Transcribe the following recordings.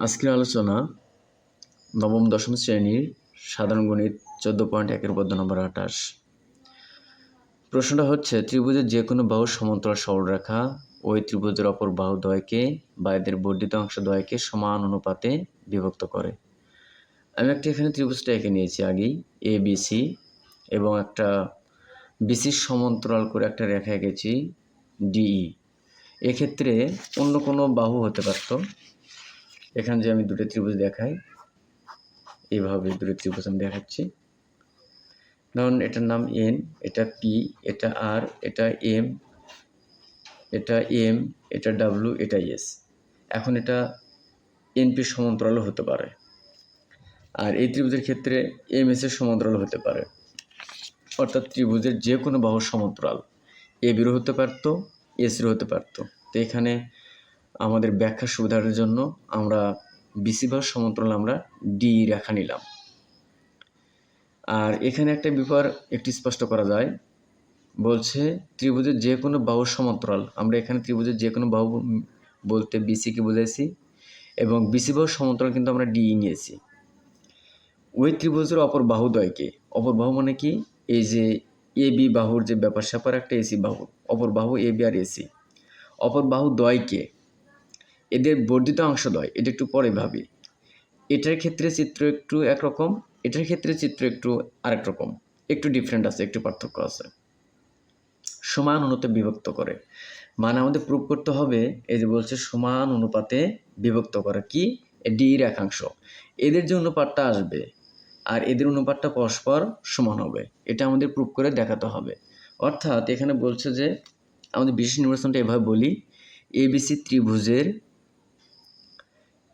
আজকের আলোচনা নবম দশম শ্রেণির সাধারণ গণিত চোদ্দ পয়েন্ট একের পদ্য নম্বর আঠাশ। প্রশ্নটা হচ্ছে, ত্রিভুজের যে কোনো বাহু সমান্তরাল সরলরেখা ওই ত্রিভুজের অপর বাহু দ্বয়কে বা এদের বর্ধিত অংশ দ্বয়কে সমান অনুপাতে বিভক্ত করে। আমি একটা এখানে ত্রিভুজটা এঁকে নিয়েছি আগেই এ বিসি এবং একটা বিসির সমান্তরাল করে একটা রেখা এঁকেছি ডিই এক্ষেত্রে অন্য কোনো বাহু হতে পারতো। এখানে যে আমি দুটো ত্রিভুজ দেখাই, এইভাবে দুটো ত্রিভুজ আমি দেখাচ্ছি। ধরুন এটার নাম এন এটা পি এটা আর এটা এম এটা এম এটা ডাব্লু এটা এস এখন এটা এনপির সমান্তরালও হতে পারে। আর এই ত্রিভুজের ক্ষেত্রে এম এস এর সমান্তরাল হতে পারে। অর্থাৎ ত্রিভুজের যে কোনো বাহুর সমান্তরাল। এ বিরো হতে পারতো এসিরও হতে পারতো। তো এখানে আমাদের ব্যাখ্যা সুবিধার জন্য আমরা বিসি বাহুর সমান্তরাল আমরা ডি রেখা নিলাম। আর এখানে একটা ব্যাপার একটি স্পষ্ট করা যায়। বলছে ত্রিভুজের যে কোনো বাহু সমান্তরাল আমরা এখানে ত্রিভুজের যে কোনো বাহু বলতে বিসিকে বুঝাইছি এবং বিসি বাহুর সমান্তরাল কিন্তু আমরা ডি নিয়েছি। ওই ত্রিভুজের অপর বাহুদ্বয়কে অপর বাহু মানে কি? এই যে এ বি বাহুর যে ব্যাপার স্যাপার একটা এসি বাহু, অপর বাহু এ বি আর এসি অপর বাহু দ্বয়কে এদের বর্ধিত অংশ দ্বয় এটা একটু পরে ভাবি। এটার ক্ষেত্রে চিত্র একটু একরকম, এটার ক্ষেত্রে চিত্র একটু আরেক রকম। একটু ডিফারেন্ট আছে, একটু পার্থক্য আছে। সমান অনুপাতে বিভক্ত করে। মানে আমাদের প্রুভ করতে হবে, এই যে বলছে সমান অনুপাতে বিভক্ত করা কি? ডি রেখাংশ এদের যে অনুপাতটা আসবে আর এদের অনুপাতটা পরস্পর সমান হবে, এটা আমাদের প্রুভ করে দেখাতে হবে। অর্থাৎ এখানে বলছে যে, আমাদের বিশেষ নির্বাচনটা এভাবে বলি এবিসি ত্রিভুজের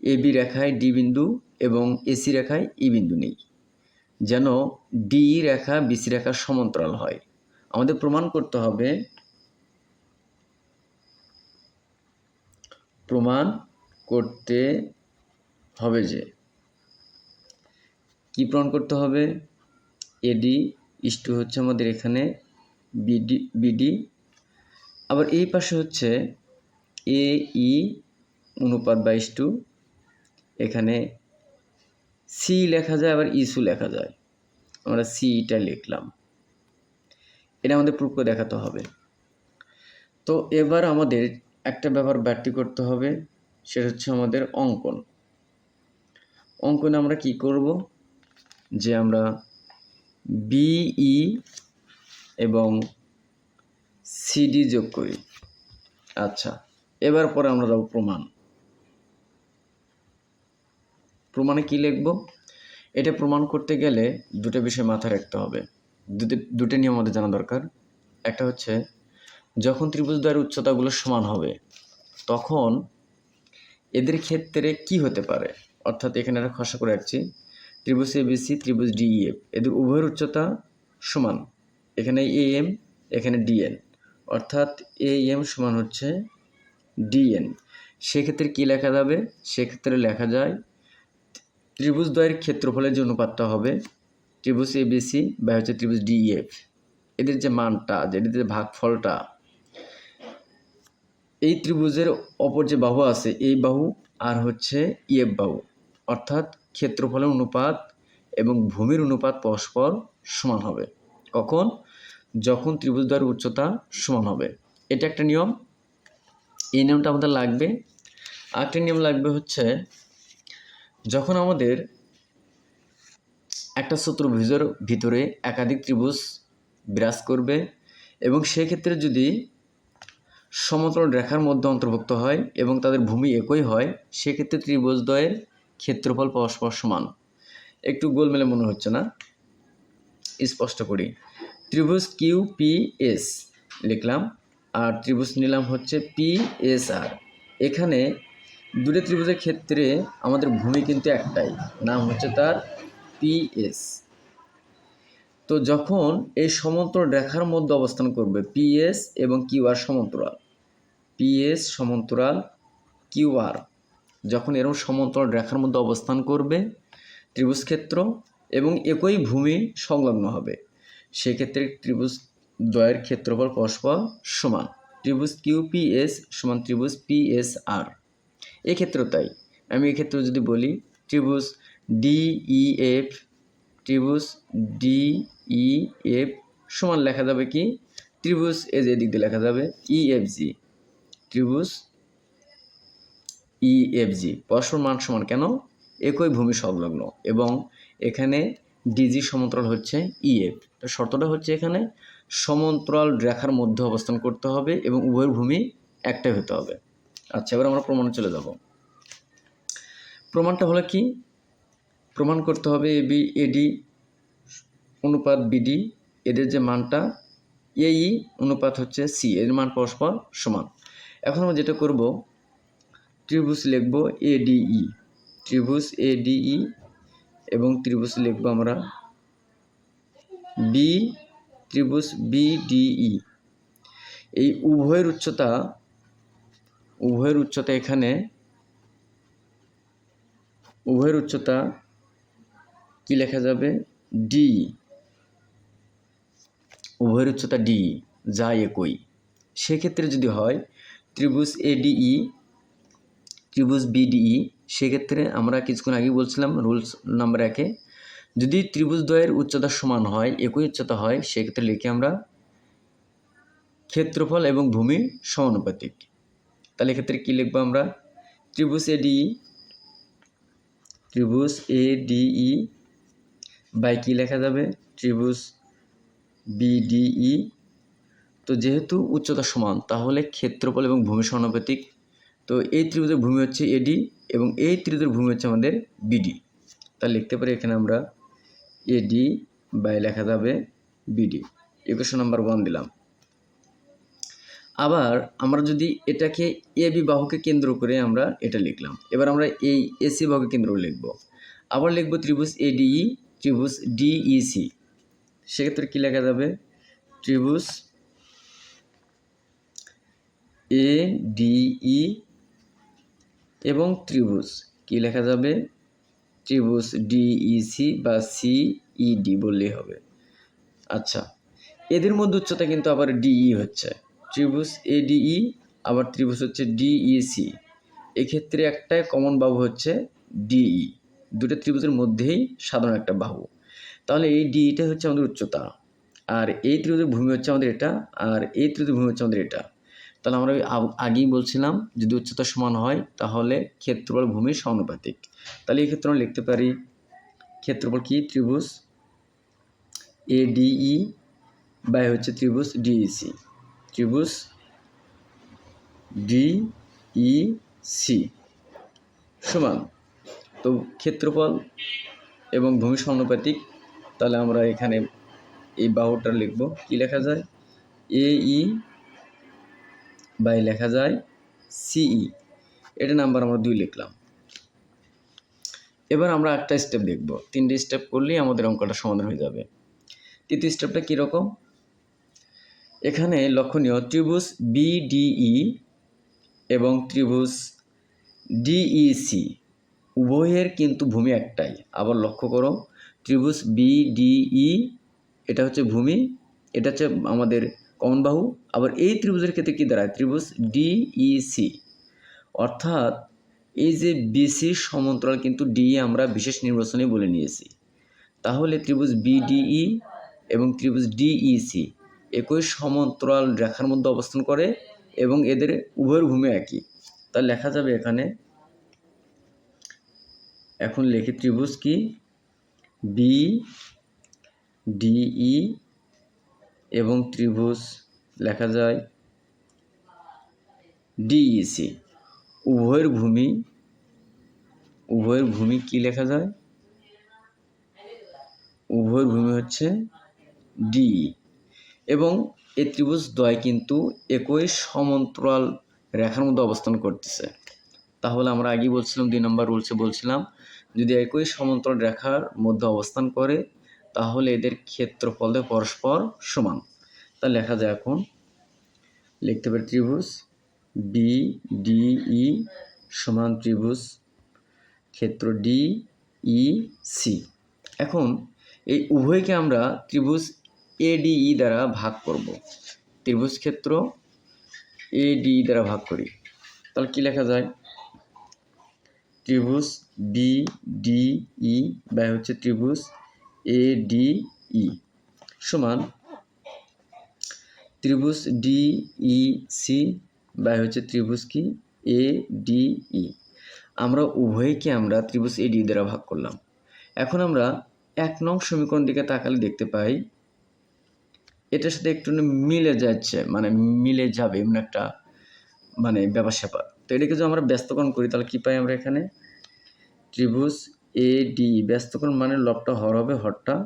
এবি রেখায় ডি বিন্দু এবং এসি রেখায় ই বিন্দু নেই। যেন ডি রেখা বিসি রেখার সমান্তরাল হয়। আমাদের প্রমাণ করতে হবে। প্রমাণ করতে হবে যে কি প্রমাণ করতে হবে? এডি ইস্টু হচ্ছে আমাদের এখানে বিডি বিডি আবার এই পাশে হচ্ছে এ ই অনুপাত বাইশ টু। এখানে সি লেখা যায়, আবার ইসু লেখা যায়। আমরা সিটা লিখলাম। এটা আমাদের প্রুফ করে দেখাতে হবে। তো এবার আমাদের একটা ব্যাপার ব্যাটি করতে হবে, সেটা হচ্ছে আমাদের অঙ্কন। অঙ্কনে আমরা কি করব? যে আমরা বিই এবং সিডি যোগ করি। আচ্ছা এবার পরে আমরা যাব প্রমাণ। প্রমাণে কি লিখব? এটা প্রমাণ করতে গেলে দুটো বিষয় মাথায় রাখতে হবে। দুটো নিয়ম আমাদের জানা দরকার। একটা হচ্ছে, যখন ত্রিভুজদ্বয়ের উচ্চতাগুলো সমান হবে, তখন এদের ক্ষেত্রে কি হতে পারে? অর্থাৎ এখানে একটা খসা করে রাখছি। ত্রিভুজ এবিসি ত্রিভুজ ডিইএফ এদের উভয়ের উচ্চতা সমান। এখানে এ এম এখানে ডিএন অর্থাৎ এ এম সমান হচ্ছে ডিএন সেক্ষেত্রে কী লেখা যাবে? সেক্ষেত্রে লেখা যায় ত্রিভুজ দ্বয়ের ক্ষেত্রফলের যে অনুপাতটা হবে, ত্রিভুজ এবিসি বা হচ্ছে ত্রিভুজ ডিইএফ এদের যে মানটা যেটির যে ভাগফলটা, এই ত্রিভুজের অপর যে বাহু আছে, এই বাহু আর হচ্ছে ইএফ বাহু। অর্থাৎ ক্ষেত্রফলের অনুপাত এবং ভূমির অনুপাত পরস্পর সমান হবে। কখন? যখন ত্রিভুজ দ্বয়ের উচ্চতা সমান হবে। এটা একটা নিয়ম। এই নিয়মটা আমাদের লাগবে। আরেকটা নিয়ম লাগবে হচ্ছে যখন আমাদের একটা চতুর্ভুজের ভিতরে একাধিক ত্রিভুজ বিরাজ করবে এবং সেক্ষেত্রে যদি সমতল রেখার মধ্যে অন্তর্ভুক্ত হয় এবং তাদের ভূমি একই হয়, সেক্ষেত্রে ত্রিভুজদ্বয়ের ক্ষেত্রফল পরস্পর সমান। একটু গোলমেলে মনে হচ্ছে না? স্পষ্ট করি। ত্রিভুজ কিউ পি এস লিখলাম, আর ত্রিভুজ নিলাম হচ্ছে পি এস আর এখানে দুটো ত্রিভুজের ক্ষেত্রে আমাদের ভূমি কিন্তু একটাই, নাম হচ্ছে তার পিএস তো যখন এই সমান্তরাল রেখার মধ্যে অবস্থান করবে পিএস এবং কিউআর সমান্তরাল পিএস সমান্তরাল কিউআর যখন এরকম সমান্তরাল রেখার মধ্যে অবস্থান করবে ত্রিভুজ ক্ষেত্র এবং একই ভূমি সংলগ্ন হবে, সেক্ষেত্রে ত্রিভুজ দ্বয়ের ক্ষেত্রফল পরস্পর সমান, ত্রিভুজ কিউপিএস সমান ত্রিভুজ পিএস আর এক্ষেত্রেও তাই। আমি এক্ষেত্রে যদি বলি, ত্রিভুজ ডিইএফ ত্রিভুজ ডিইএফ সমান লেখা যাবে কি? ত্রিভুজ এ যে দিক দিয়ে লেখা যাবে ইএফজি ত্রিভুজ ইএফজি পরস্পর মান সমান কেন? একই ভূমি সংলগ্ন এবং এখানে ডিজি সমান্তরাল হচ্ছে ইএফ তো শর্তটা হচ্ছে এখানে সমান্তরাল রেখার মধ্যে অবস্থান করতে হবে এবং উভয়ের ভূমি একটাই হতে হবে। আচ্ছা এবার আমরা প্রমাণে চলে যাব। প্রমাণটা হলো কি? প্রমাণ করতে হবে এবি এডি অনুপাত বিডি এদের যে মানটা এই অনুপাত হচ্ছে সি এর মান পরস্পর সমান। এখন আমরা যেটা করব, ত্রিভুজ লিখব এডিই ত্রিভুজ এডিই এবং ত্রিভুজ লিখব আমরা বি ত্রিভুজ বিডিই এই উভয়ের উচ্চতা উভয়ের উচ্চতা এখানে, উভয়ের উচ্চতা কি লেখা যাবে? ডি উভয়ের উচ্চতা ডি যা একই। সেক্ষেত্রে যদি হয়, ত্রিভুজ এডিই ত্রিভুজ বিডিই সেক্ষেত্রে আমরা কিছুক্ষণ আগে বলছিলাম রুলস নাম্বার একে। যদি ত্রিভুজ দ্বয়ের উচ্চতা সমান হয়, একই উচ্চতা হয়, সেক্ষেত্রে লিখে আমরা ক্ষেত্রফল এবং ভূমি সমানুপাতিক। তাহলে এক্ষেত্রে কী লিখব আমরা? ত্রিভুজ এডিই ত্রিভুজ এ ডিই বাই কী লেখা যাবে? ত্রিভুজ বিডিই তো যেহেতু উচ্চতা সমান, তাহলে ক্ষেত্রফল এবং ভূমি সমানুপাতিক। তো এই ত্রিভুজের ভূমি হচ্ছে এডি এবং এই ত্রিভুজের ভূমি হচ্ছে আমাদের বিডি তা লিখতে পারি এখানে আমরা এডি বাই লেখা যাবে বিডি ইকুয়েশন নাম্বার ওয়ান দিলাম। আবার আমরা যদি এটাকে এ বি বাহুকে কেন্দ্র করে আমরা এটা লিখলাম। এবার আমরা এই এসি বাহুকে কেন্দ্র লিখব। আবার লিখব ত্রিভুজ এডিই ত্রিভুজ ডিইসি সেক্ষেত্রে কী লেখা যাবে? ত্রিভুজ এ ডিই এবং ত্রিভুজ কি লেখা যাবে? ত্রিভুজ ডিইসি বা সিইডি বললেই হবে। আচ্ছা এদের মধ্যে উচ্চতা কিন্তু আবার ডিই হচ্ছে। ত্রিভুজ এডিই আবার ত্রিভুজ হচ্ছে ডিইসি এক্ষেত্রে একটাই কমন বাহু হচ্ছে ডিই দুটো ত্রিভুজের মধ্যেই সাধারণ একটা বাহু। তাহলে এই ডিইটা হচ্ছে আমাদের উচ্চতা। আর এই ত্রিভুজের ভূমি হচ্ছে আমাদের এটা, আর এই ত্রিভুজের ভূমি হচ্ছে আমাদের এটা। তাহলে আমরা আগ- আগেই বলছিলাম, যদি উচ্চতা সমান হয়, তাহলে ক্ষেত্রফল ভূমি সমানুপাতিক। তাহলে এই ক্ষেত্রে আমরা লিখতে পারি, ক্ষেত্রফল কি? ত্রিভুজ এ ডিই বাই হচ্ছে ত্রিভুজ ডিইসি ত্রিভুজ ডিইসি সমান। তো ক্ষেত্রফল এবং ভূমি সমানুপাতিক, তাহলে আমরা এখানে এই বাহুটা লিখব। কি লেখা যায়? এ ই বাই লেখা যায় সিই এটা নাম্বার আমরা দুই লিখলাম। এবার আমরা একটা স্টেপ দেখব। তিনটে স্টেপ করলেই আমাদের অঙ্কটা সমাধান হয়ে যাবে। তৃতীয় স্টেপটা কীরকম? এখানে লক্ষণীয় ত্রিভুজ বিডিই এবং ত্রিভুজ ডিইসি উভয়ের কিন্তু ভূমি একটাই। আবার লক্ষ্য করো, ত্রিভুজ বিডিই এটা হচ্ছে ভূমি, এটা হচ্ছে আমাদের কমন বাহু। আবার এই ত্রিভুজের ক্ষেত্রে কী দাঁড়ায়? ত্রিভুজ ডিইসি অর্থাৎ এই যে বিসি সমান্তরাল কিন্তু ডি আমরা বিশেষ নির্বাচনে বলে নিয়েছি। তাহলে ত্রিভুজ বিডিই এবং ত্রিভুজ ডিইসি একই সমান্তরাল রেখার মধ্যে অবস্থান করে এবং এদের উভয়ের ভূমি একই। তা লেখা যাবে এখানে, এখন লিখি ত্রিভুজ কি? বি ডিই এবং ত্রিভুজ লেখা যায় ডিইসি উভয়ের ভূমি উভয়ের ভূমি কি লেখা যায়? উভয়ের ভূমি হচ্ছে ডি এবং এই ত্রিভুজ দ্বয় কিন্তু একই সমান্তরাল রেখার মধ্যে অবস্থান করতেছে। তাহলে আমরা আগেই বলছিলাম, দুই নম্বর রুলসে বলছিলাম, যদি একই সমান্তরাল রেখার মধ্যে অবস্থান করে, তাহলে এদের ক্ষেত্রফলে পরস্পর সমান। তা লেখা যায় এখন, লিখতে পারি ত্রিভুজ বি ডি ই সমান ত্রিভুজ ক্ষেত্র ডি ই সি এখন এই উভয়কে আমরা ত্রিভুজ এডিই দ্বারা ভাগ করব। ত্রিভুজ ক্ষেত্র এডিই দ্বারা ভাগ করি। তাহলে কি লেখা যায়? ত্রিভুজ বি ডি ই ব্যয় হচ্ছে ত্রিভুজ এ ডি ই সমান ত্রিভুজ ডি ই সি ব্যয় হচ্ছে ত্রিভুজ কি? এ ডি ই আমরা উভয়কে আমরা ত্রিভুজ এ ডি দ্বারা ভাগ করলাম। এখন আমরা এক নং সমীকরণ দিকে তাকালে দেখতে পাই এটার সাথে একটু মিলে যাচ্ছে মানে মিলে যাবে এমন একটা মানে ব্যাপার স্যাপার। তো এটাকে যদি আমরা ব্যস্তকরণ করি, তাহলে কী পাই আমরা এখানে? ত্রিভুজ এ ডি ব্যস্তকরণ মানে লবটা হর হবে, হরটা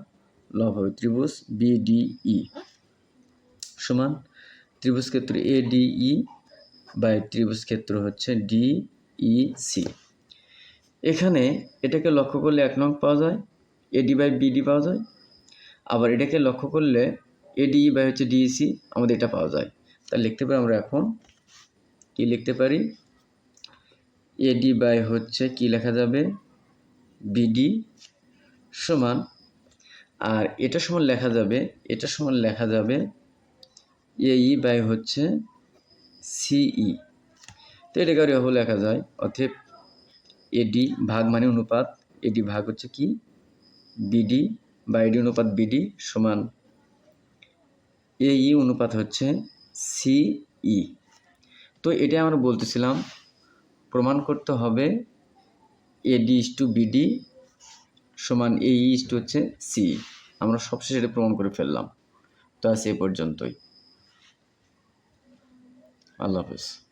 লব হবে। ত্রিভুজ বি ডি ই সমান ত্রিভুজ ক্ষেত্র এ ডি ই বাই ত্রিভুজ ক্ষেত্র হচ্ছে ডি ই সি এখানে এটাকে লক্ষ্য করলে এক নং পাওয়া যায় এডি বাই বিডি পাওয়া যায়। আবার এটাকে লক্ষ্য করলে এডি বাই হচ্ছে ডিইসি আমাদের এটা পাওয়া যায়। তাহলে লিখতে পারি আমরা এখন, কি লিখতে পারি? এডি বাই হচ্ছে কি লেখা যাবে? বিডি সমান, আর এটা সমান লেখা যাবে, এটা সমান লেখা যাবে এই বাই হচ্ছে সিই তো এটাকে আর এভাবে লেখা যায়, অতএব এডি ভাগ মানে অনুপাত এডি ভাগ হচ্ছে কি? বিডি বা এডি অনুপাত বিডি সমান এই অনুপাত হচ্ছে সিই। তো এটা আমরা বলতেছিলাম, প্রমাণ করতে হবে এডি ইস টু বিডি সমান এ ইস টু হচ্ছে সি। আমরা সবশেষে এটা প্রমাণ করে ফেললাম। তো আজ এ পর্যন্তই। আল্লাহ হাফেজ।